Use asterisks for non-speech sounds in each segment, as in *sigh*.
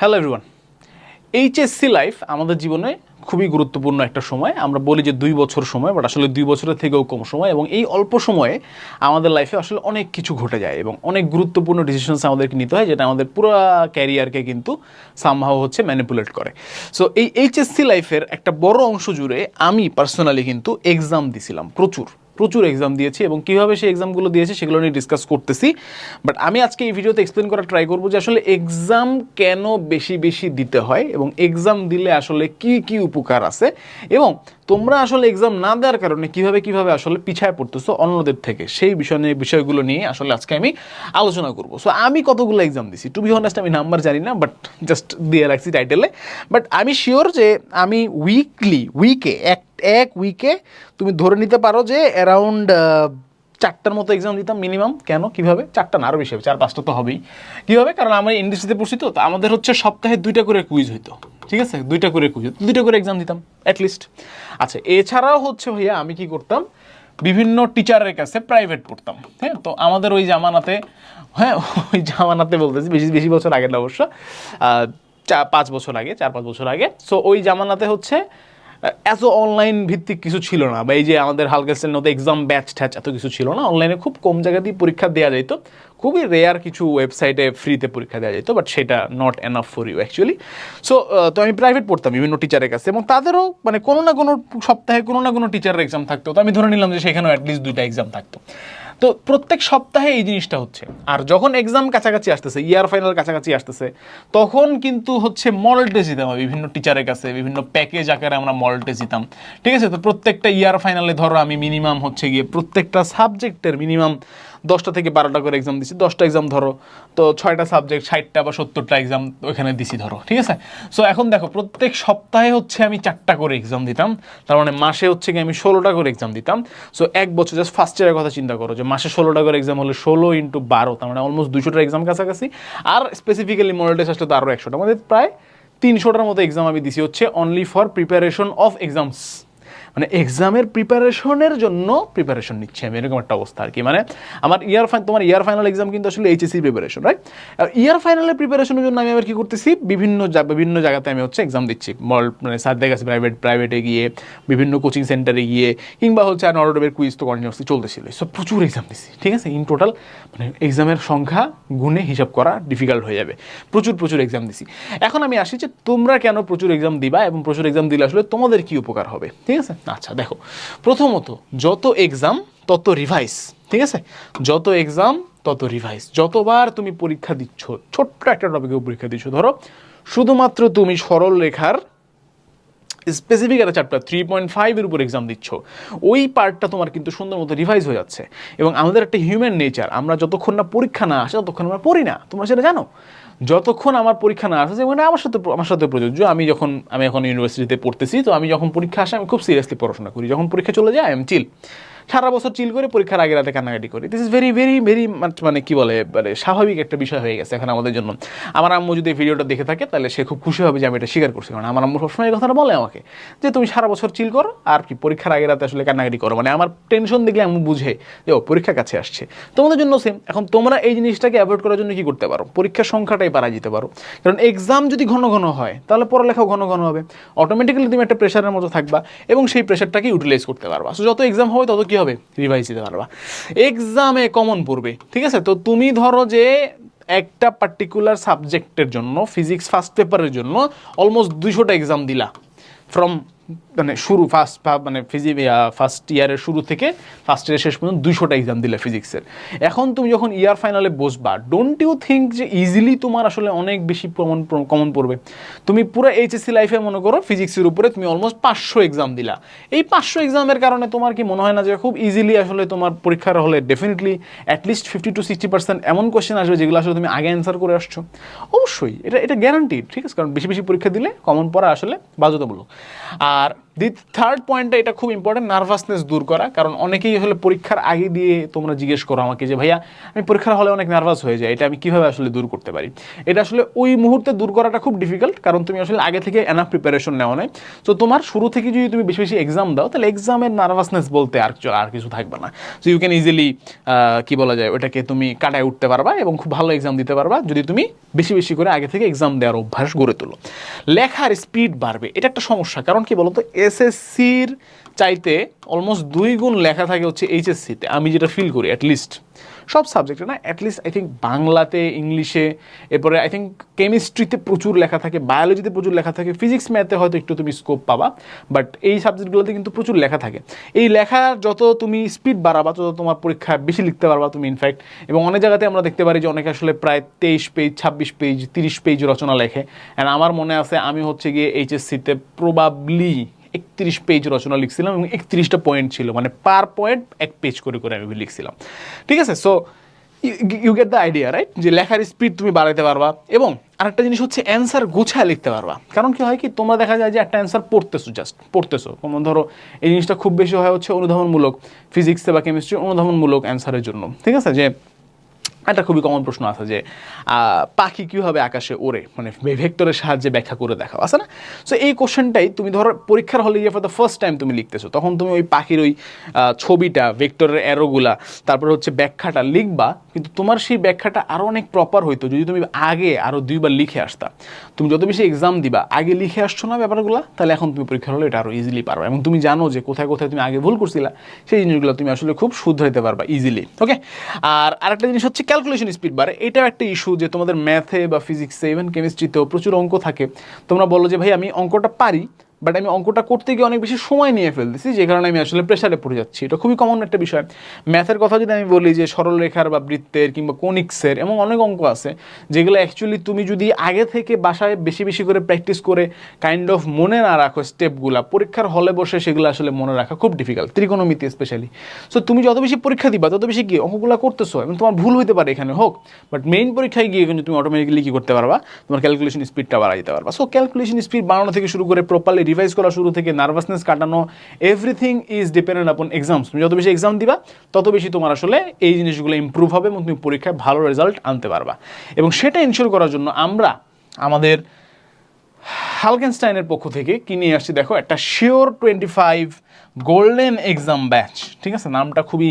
Hello everyone HSC life আমাদের জীবনে খুবই গুরুত্বপূর্ণ একটা সময়। আমরা বলি যে দুই বছর সময় বাট আসলে দুই বছরের থেকেও কম সময় এবং এই অল্প সময়ে আমাদের লাইফে আসলে অনেক কিছু ঘটে যায় এবং অনেক গুরুত্বপূর্ণ ডিসিশনস আমাদেরকে নিতে হয় যেটা আমাদের পুরো ক্যারিয়ারকে কিন্তু সামহাও হচ্ছে ম্যানিপুলেট করে। সো এই এইচএসসি লাইফের একটা বড় অংশ জুড়ে আমি পার্সোনালি কিন্তু এক্সাম দিছিলাম প্রচুর। প্রচুর এক্সাম দিয়েছি এবং কীভাবে সেই এক্সামগুলো দিয়েছি সেগুলো নিয়ে ডিসকাস করতেছি। বাট আমি আজকে এই ভিডিওতে এক্সপ্লেন করার ট্রাই করব যে আসলে এক্সাম কেন বেশি বেশি দিতে হয় এবং এক্সাম দিলে আসলে কি কি উপকার আছে এবং তোমরা আসলে এক্সাম না দেওয়ার কারণে কীভাবে কীভাবে আসলে পিছায় পড়তেছো অন্যদের থেকে, সেই বিষয় নিয়ে, বিষয়গুলো নিয়ে আসলে আজকে আমি আলোচনা করব। সো আমি কতগুলো এক্সাম দিছি? টু বি হনেস্ট আমি নাম্বার জানি না বাট জাস্ট দিয়ে রাখছি টাইটেলে বাট আমি শিওর যে আমি উইকলি উইকে এক এক উইকে তুমি ধরে নিতে পারো যে অ্যারাউন্ড চারটার মতো এক্সাম দিতাম মিনিমাম কেন? কীভাবে? চারটা না আরও বেশি হবে, চার, পাঁচটা তো হবেই। কীভাবে? কারণ আমরা ইন্ডাস্ট্রিতে পড়ছি তো আমাদের হচ্ছে সপ্তাহে দুইটা করে কুইজ হইতো। ঠিক আছে? দুইটা করে কুইজ দুইটা করে এক্সাম দিতাম অ্যাটলিস্ট আচ্ছা এছাড়াও হচ্ছে ভাইয়া, আমি কি করতাম? বিভিন্ন টিচারের কাছে প্রাইভেট পড়তাম। হ্যাঁ? তো আমাদের ওই জামানাতে হ্যাঁ *laughs* ওই জামানাতে বলতেছি, বেশি বেশি বছর আগে না অবশ্য। চা, পাঁচ বছর আগে, চার, পাঁচ বছর আগে। সো ওই জামানাতে হচ্ছে এত অনলাইন ভিত্তিক কিছু ছিল না। বা এই যে আমাদের হালকেসের মতো এক্সাম ব্যাচ ট্যাচ এত কিছু ছিল না। অনলাইনে খুব কম জায়গাতেই পরীক্ষা দেওয়া যেত খুবই রেয়ার কিছু ওয়েবসাইটে ফ্রিতে পরীক্ষা দেওয়া যেত বাট সেটা not enough for you actually so তো আমি প্রাইভেট পড়তাম বিভিন্ন টিচারের কাছে এবং তাদেরও মানে কোনো না কোনো সপ্তাহে কোনো না কোনো টিচারের এক্সাম থাকতো। তো আমি ধরে নিলাম যে সেখানেও অ্যাটলিস্ট দুইটা এক্সাম থাকতো। তো প্রত্যেক সপ্তাহে এই জিনিসটা হচ্ছে। আর যখন এক্সাম কাছাকাছি আসতেছে ইয়ার ফাইনাল কাছাকাছি আসতেছে, তখন কিন্তু হচ্ছে মল্টে টেস্ট দিতাম বিভিন্ন টিচারের কাছে, বিভিন্ন প্যাকেজ আকারে আমরা মল্টে টেস্ট দিতাম ঠিক আছে? তো প্রত্যেকটা ইয়ার ফাইনালে ধরো আমি মিনিমাম হচ্ছে গিয়ে প্রত্যেকটা সাবজেক্টের মিনিমাম দশটা থেকে বারোটা করে এক্সাম দিছি। দশটা এক্সাম ধরো, তো ছয়টা সাবজেক্ট ষাটটা বা সত্তরটা এক্সাম ওইখানে দিছি ধরো, ঠিক আছে? সো এখন দেখো, প্রত্যেক সপ্তাহে হচ্ছে আমি চারটা করে এক্সাম দিতাম। তার মানে মাসে হচ্ছে কি আমি ষোলোটা করে এক্সাম দিতাম। সো এক বছর জাস্ট ফার্স্ট ইয়ারের কথা চিন্তা করো যে মাসে ষোলোটা করে এক্সাম হলে ষোলো ইন্টু বারো, তার মানে অলমোস্ট দুশোটা এক্সাম কাছাকাছি। আর স্পেসিফিক্যালি মডেল টেস্ট আসলে তো আরও একশোটা। আমাদের প্রায় তিনশোটার মতো এক্সাম আমি দিছি হচ্ছে only for preparation of exams মানে এক্সামের প্রিপারেশনের জন্য প্রিপারেশন নিচ্ছে। আমি এরকম একটা অবস্থা আর কি। মানে আমার ইয়ার ফাইন তোমার ইয়ার ফাইনাল এক্সাম কিন্তু আসলে এইচএসসি প্রিপারেশন রাইট ইয়ার ফাইনালের প্রিপারেশনের জন্য আমি আবার কি করতেছি? বিভিন্ন বিভিন্ন জায়গাতে আমি হচ্ছে এক্সাম দিচ্ছি। মল মানে স্যারদের কাছে প্রাইভেট প্রাইভেটে গিয়ে, বিভিন্ন কোচিং সেন্টারে গিয়ে, কিংবা হচ্ছে আর নরডবের কুইজ তো কন্টিনিউসলি চলতেছিল। সব প্রচুর এক্সাম দিচ্ছি, ঠিক আছে? ইন টোটাল মানে এক্সামের সংখ্যা গুণে হিসাব করা ডিফিকাল্ট হয়ে যাবে। প্রচুর প্রচুর এক্সাম দিছি এখন আমি আসি যে তোমরা কেন প্রচুর এক্সাম দিবা এবং প্রচুর এক্সাম দিলে আসলে তোমাদের কি উপকার হবে, ঠিক আছে? আচ্ছা দেখো, প্রথমত যত এক্সাম তত রিভাইস ঠিক আছে? যত এক্সাম তত রিভাইস যতবার তুমি পরীক্ষা দিচ্ছ, ছোট্ট একটা টপিকেও পরীক্ষা দিচ্ছ, ধরো, শুধুমাত্র তুমি সরল রেখার স্পেসিফিক একটা চ্যাপ্টার থ্রি পয়েন্ট ফাইভের উপর এক্সাম দিচ্ছ, ওই পার্টটা তোমার কিন্তু সুন্দর মতো রিভাইজ হয়ে যাচ্ছে। এবং আমাদের একটা হিউম্যান নেচার আমরা যতক্ষণ না পরীক্ষা না আসে, ততক্ষণ আমরা পড়ি না। তোমরা সেটা জানো? যতক্ষণ আমার পরীক্ষা না আসে মানে আমার সাথে আমার সাথে প্রযোজ্য। আমি যখন, আমি এখন ইউনিভার্সিটিতে পড়তেছি, তো আমি যখন পরীক্ষা আসে, আমি খুব সিরিয়াসলি পড়াশোনা করি। যখন পরীক্ষা চলে যায় আই এম চিল সারা বছর চিল করে পরীক্ষার আগে রাতে কান্নাকাটি করি। This is very very very মানে কি বলে মানে স্বাভাবিক একটা বিষয় হয়ে গেছে এখন আমাদের জন্য। আমার আম্মু যদি ভিডিওটা দেখে থাকে, তাহলে সে খুব খুশি হবে যে আমি এটা স্বীকার করছি। কারণ আমার আম্মু সবসময় এই কথাটা বলে আমাকে যে, তুমি সারা বছর চিল করো আর কি পরীক্ষার আগে রাতে আসলে কান্নাকাটি করো। মানে আমার টেনশন দেখলে আম্মু বুঝে যে, ও পরীক্ষা কাছে আসছে। তোমাদের জন্য সেম এখন তোমরা এই জিনিসটাকে অ্যাভয়েড করার জন্য কি করতে পারো? পরীক্ষার সংখ্যাটাই পারা যেতে পারো। কারণ এক্সাম যদি ঘন ঘন হয়, তাহলে পড়ালেখাও ঘন ঘন হবে। অটোমেটিক্যালি তুমি একটা প্রেশারের মতো থাকবা এবং সেই প্রেশারটাকে ইউটিলাইজ করতে পারবা। সো যত এক্সাম হবে, তত কি হবে? রিভাইজ দিতে পারবা এক্সামে কমন পড়বে, ঠিক আছে? তো তুমি ধরো যে একটা পার্টিকুলার সাবজেক্টের জন্য ফিজিক্স ফার্স্ট পেপারের জন্য অলমোস্ট দুইশোটা এক্সাম দিলা ফ্রম মানে শুরু ফার্স্ট মানে ফিজি ফার্স্ট ইয়ারের শুরু থেকে ফার্স্ট ইয়ারের শেষ পর্যন্ত দুইশোটা এক্সাম দিলে ফিজিক্সের এখন তুমি যখন ইয়ার ফাইনালে বসবা ডোন্ট ইউ থিঙ্ক যে ইজিলি তোমার আসলে অনেক বেশি কমন কমন পড়বে? তুমি পুরো এইচএসসি লাইফে মনে করো ফিজিক্সের উপরে তুমি অলমোস্ট পাঁচশো এক্সাম দিলা। এই পাঁচশো এক্সামের কারণে তোমার কি মনে হয় না যে খুব ইজিলি আসলে তোমার পরীক্ষার হলে definitely at least fifty to sixty percent এমন কোয়েশ্চেন আসবে যেগুলো আসলে তুমি আগে অ্যান্সার করে আসছো? অবশ্যই, এটা এটা গ্যারান্টি ঠিক আছে? কারণ বেশি বেশি পরীক্ষা দিলে কমন পড়া আসলে বাধ্যতামূলক। আর দি থার্ড পয়েন্টটা এটা খুব ইম্পর্টেন্ট নার্ভাসনেস দূর করা। কারণ অনেকেই হলে পরীক্ষার আগে দিয়ে তোমরা জিজ্ঞেস করো আমাকে যে, ভাইয়া, আমি পরীক্ষার হলে অনেক নার্ভাস হয়ে যায় এটা আমি কীভাবে আসলে দূর করতে পারি? এটা আসলে ওই মুহূর্তে দূর করাটা খুব ডিফিকাল্ট কারণ তুমি আসলে আগে থেকে এনাফ প্রিপারেশন নেওয়া নেই। তো তোমার শুরু থেকে যদি তুমি বেশি বেশি এক্সাম দাও, তাহলে এক্সামের নার্ভাসনেস বলতে আর কিছু আর কিছু থাকবে না। সো ইউ ক্যান ইজিলি কি বলা যায়, ওটাকে তুমি কাটায় উঠতে পারবা এবং খুব ভালো এক্সাম দিতে পারবা যদি তুমি বেশি বেশি করে আগে থেকে এক্সাম দেওয়ার অভ্যাস গড়ে তোলো। লেখার স্পিড বাড়বে। এটা একটা সমস্যা, কারণ কি বলতো এসএসসির চাইতে অলমোস্ট দুই গুণ লেখা থাকে হচ্ছে এইচএসসিতে আমি যেটা ফিল করি অ্যাটলিস্ট সব সাবজেক্টে না অ্যাটলিস্ট আই থিঙ্ক বাংলাতে, ইংলিশে, এরপরে আই থিঙ্ক কেমিস্ট্রিতে প্রচুর লেখা থাকে বায়োলজিতে প্রচুর লেখা থাকে ফিজিক্স ম্যাথে হয়তো একটু তুমি স্কোপ পাবা বাট এই সাবজেক্টগুলোতে কিন্তু প্রচুর লেখা থাকে। এই লেখার যত তুমি স্পিড বাড়াবা, তত তোমার পরীক্ষা বেশি লিখতে পারবা তুমি ইনফ্যাক্ট এবং অনেক জায়গাতে আমরা দেখতে পারি যে অনেকে আসলে প্রায় তেইশ পেজ ছাব্বিশ পেজ তিরিশ পেজ রচনা লেখে। অ্যান্ড আমার মনে আছে, আমি হচ্ছে গিয়ে এইচএসসিতে প্রবাবলি একত্রিশ পেজ রচনা লিখছিলাম এবং একত্রিশটা পয়েন্ট ছিল। মানে পার পয়েন্ট এক পেজ করে করে আমি লিখছিলাম। ঠিক আছে? So you get the idea right যে লেখার স্পিড তুমি বাড়াইতে পারবা এবং আরেকটা জিনিস হচ্ছে অ্যান্সার গুছায় লিখতে পারবা। কারণ কি হয় কি? তোমরা দেখা যায় যে একটা অ্যান্সার পড়তেছো জাস্ট পড়তেছো। যেমন ধরো, এই জিনিসটা খুব বেশি হয় হচ্ছে অনুধাবনমূলক ফিজিক্সে বা কেমিস্ট্রি অনুধাবনমূলক অ্যান্সারের জন্য। ঠিক আছে? যে একটা খুবই কমন প্রশ্ন আছে যে পাখি কীভাবে আকাশে ওড়ে? মানে ভেক্টরের সাহায্যে ব্যাখ্যা করে দেখাও, আছে না? সো এই কোশ্চেনটাই তুমি ধরো পরীক্ষার হলে গিয়ে ফর দ্য ফার্স্ট টাইম তুমি লিখতেছো, তখন তুমি ওই পাখির ওই ছবিটা ভেক্টরের অ্যারোগুলা তারপরে হচ্ছে ব্যাখ্যাটা লিখবা কিন্তু তোমার সেই ব্যাখ্যাটা আরও অনেক প্রপার হইতো যদি তুমি আগে আরও দুইবার লিখে আসতা। তুমি যত বেশি এক্সাম দিবা, আগে লিখে আসছো না ব্যাপারগুলো, তাহলে এখন তুমি পরীক্ষার হলে এটা আরও ইজিলি পারবে। এবং তুমি জানো যে কোথায় কোথায় তুমি আগে ভুল করছিলা, সেই জিনিসগুলো তুমি আসলে খুব শুধরাইতে পারবা ইজিলি ওকে আর আরেকটা জিনিস হচ্ছে ক্যালকুলেশন স্পিড বাড়ে। এটাও একটা ইস্যু যে তোমাদের ম্যাথে বা ফিজিক্সে ইভেন কেমিস্ট্রিতেও প্রচুর অঙ্ক থাকে। তোমরা বলো যে, ভাই, আমি অঙ্কটা পারি বাট আমি অঙ্কটা করতে গিয়ে অনেক বেশি সময় নিয়ে ফেলতেছি, যে কারণে আমি আসলে প্রেশারে পড়ে যাচ্ছি। এটা খুবই কমন একটা বিষয়। ম্যাথের কথা যদি আমি বলি যে সরলরেখার বা বৃত্তের কিংবা কোনিক্সের এমন অনেক অঙ্ক আছে, যেগুলো অ্যাকচুয়ালি তুমি যদি আগে থেকে বাসায় বেশি বেশি করে প্র্যাকটিস করে কাইন্ড অফ মনে না রাখো স্টেপগুলা পরীক্ষার হলে বসে সেগুলো আসলে মনে রাখা খুব ডিফিকাল্ট ত্রিকোণমিতি স্পেশালি সো তুমি যত বেশি পরীক্ষা দিবা, তত বেশি কি অঙ্কগুলো করতেছো? এবং তোমার ভুল হতে পারে এখানে, হোক। বাট মেইন পরীক্ষায় গিয়ে কিন্তু তুমি অটোমেটিকলি কি করতে পারবা? তোমার ক্যালকুলেশন স্পিডটা বাড়া যেতে পারবা। সো ক্যালকুলেশন স্পিড বাড়ানো থেকে শুরু করে প্রপারলি রিভাইজ করা শুরু থেকে নার্ভাসনেস কাটানো everything is dependent upon exams তুমি যত বেশি এক্সাম দিবা, তত বেশি তোমার আসলে এই জিনিসগুলো ইম্প্রুভ হবে এবং তুমি পরীক্ষায় ভালো রেজাল্ট আনতে পারবা। এবং সেটা ইনশিওর করার জন্য আমরা আমাদের হালকেনস্টাইনের পক্ষ থেকে কি নিয়ে আসছি, দেখো একটা sure twenty five golden exam batch ঠিক আছে? নামটা খুবই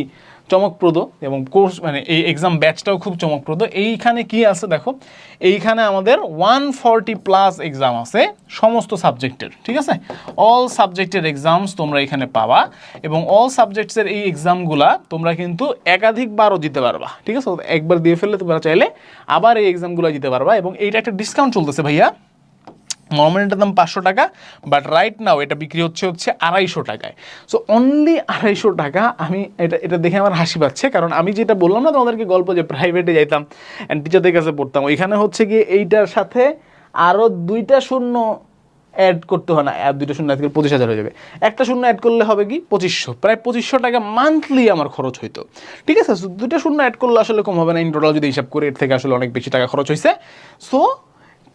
চমকপ্রদ এবং কোর্স মানে এই এক্সাম ব্যাচটাও খুব চমকপ্রদ। এইখানে কি আছে দেখো? এইখানে আমাদের ওয়ান ফর্টি প্লাস এক্সাম আছে সমস্ত সাবজেক্টের ঠিক আছে? অল সাবজেক্টের এক্সামস তোমরা এখানে পাবা এবং অল সাবজেক্টসের এই এক্সামগুলা তোমরা কিন্তু একাধিকবারও দিতে পারবা, ঠিক আছে? একবার দিয়ে ফেললে তোমরা চাইলে আবার এই এক্সামগুলো দিতে পারবা এবং এইটা একটা ডিসকাউন্ট চলতেছে ভাইয়া। নর্মাল দাম পাঁচশো টাকা বাট রাইট নাও এটা বিক্রি হচ্ছে হচ্ছে আড়াইশো টাকায়। সো অনলি আড়াইশো টাকা আমি এটা এটা দেখে আমার হাসি পাচ্ছে, কারণ আমি যেটা বললাম না তোমাদেরকে গল্প যে প্রাইভেটে যাইতাম অ্যান্ড টিচারদের কাছে পড়তাম, ওইখানে হচ্ছে গিয়ে এইটার সাথে আরও দুইটা শূন্য অ্যাড করতে হয় না। অ্যাড দুইটা শূন্য করলে পঁচিশ হাজার হয়ে যাবে। একটা শূন্য অ্যাড করলে হবে কি পঁচিশশো। প্রায় পঁচিশশো টাকা মান্থলি আমার খরচ হইতো। ঠিক আছে? দুইটা শূন্য অ্যাড করলে আসলে কম হবে না। ইন টোটাল যদি হিসাব করে এর থেকে আসলে অনেক বেশি টাকা খরচ হয়েছে সো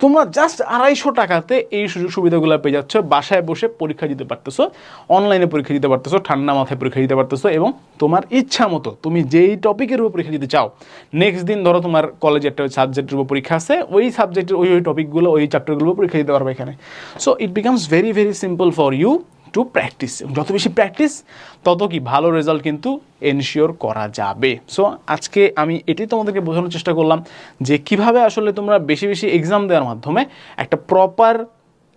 তোমরা জাস্ট আড়াইশো টাকাতে এই সুযোগ সুবিধাগুলো পেয়ে যাচ্ছ, বাসায় বসে পরীক্ষা দিতে পারতেছো অনলাইনে পরীক্ষা দিতে পারতেছো, ঠান্ডা মাথায় পরীক্ষা দিতে পারতেছো এবং তোমার ইচ্ছা মতো তুমি যেই টপিকের উপর পরীক্ষা দিতে চাও নেক্সট দিন ধরো তোমার কলেজে একটা সাবজেক্টের উপর পরীক্ষা আছে, ওই সাবজেক্টের ওই ওই টপিকগুলো ওই চ্যাপ্টারগুলো পরীক্ষা দিতে পারবে এখানে। So it becomes very very simple for you to practice যত বেশি প্র্যাকটিস তত কি ভালো রেজাল্ট কিন্তু এনশিওর করা যাবে। সো আজকে আমি এটাই তোমাদেরকে বোঝানোর চেষ্টা করলাম যে কীভাবে আসলে তোমরা বেশি বেশি এক্সাম দেওয়ার মাধ্যমে একটা প্রপার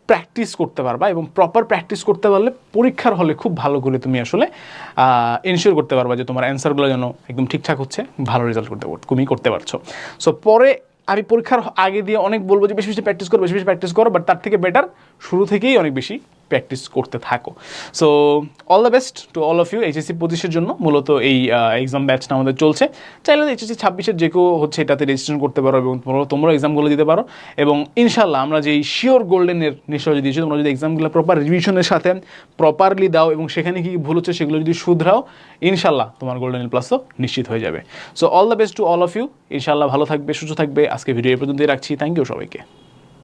প্র্যাকটিস করতে পারবা এবং প্রপার প্র্যাকটিস করতে পারলে পরীক্ষার হলে খুব ভালো করে তুমি আসলে এনশিওর করতে পারবা যে তোমার অ্যান্সারগুলো যেন একদম ঠিকঠাক হচ্ছে, ভালো রেজাল্ট করতে তুমি করতে পারছ। সো পরে আমি পরীক্ষার আগে দিয়ে অনেক বলব যে বেশি বেশি প্র্যাকটিস করো, বেশি বেশি প্র্যাকটিস করো বাট তার থেকে বেটার শুরু থেকেই অনেক বেশি প্র্যাকটিস করতে থাকো। So all the best to all of you HSC পঁচিশের জন্য। মূলত এই এক্সাম ব্যাচটা আমাদের চলছে। চাইলে এইচএসসি ছাব্বিশের যে কেউ হচ্ছে এটাতে রেজিস্ট্রেশন করতে পারো এবং তোমরা এক্সামগুলো দিতে পারো। এবং ইনশাল্লাহ আমরা যেই শিওর গোল্ডেনের নিশ্চয় যদি দিয়েছি, তোমরা যদি এক্সামগুলো প্রপার রিভিশনের সাথে প্রপারলি দাও এবং সেখানে কি কি ভুল হচ্ছে সেগুলো যদি শুধরাও ইনশাল্লাহ তোমার গোল্ডেন প্লাসও নিশ্চিত হয়ে যাবে। So all the best to all of you ইনশাল্লাহ ভালো থাকবে, সুস্থ থাকবে। আজকে ভিডিও এই পর্যন্তই রাখছি। থ্যাংক ইউ সবাইকে।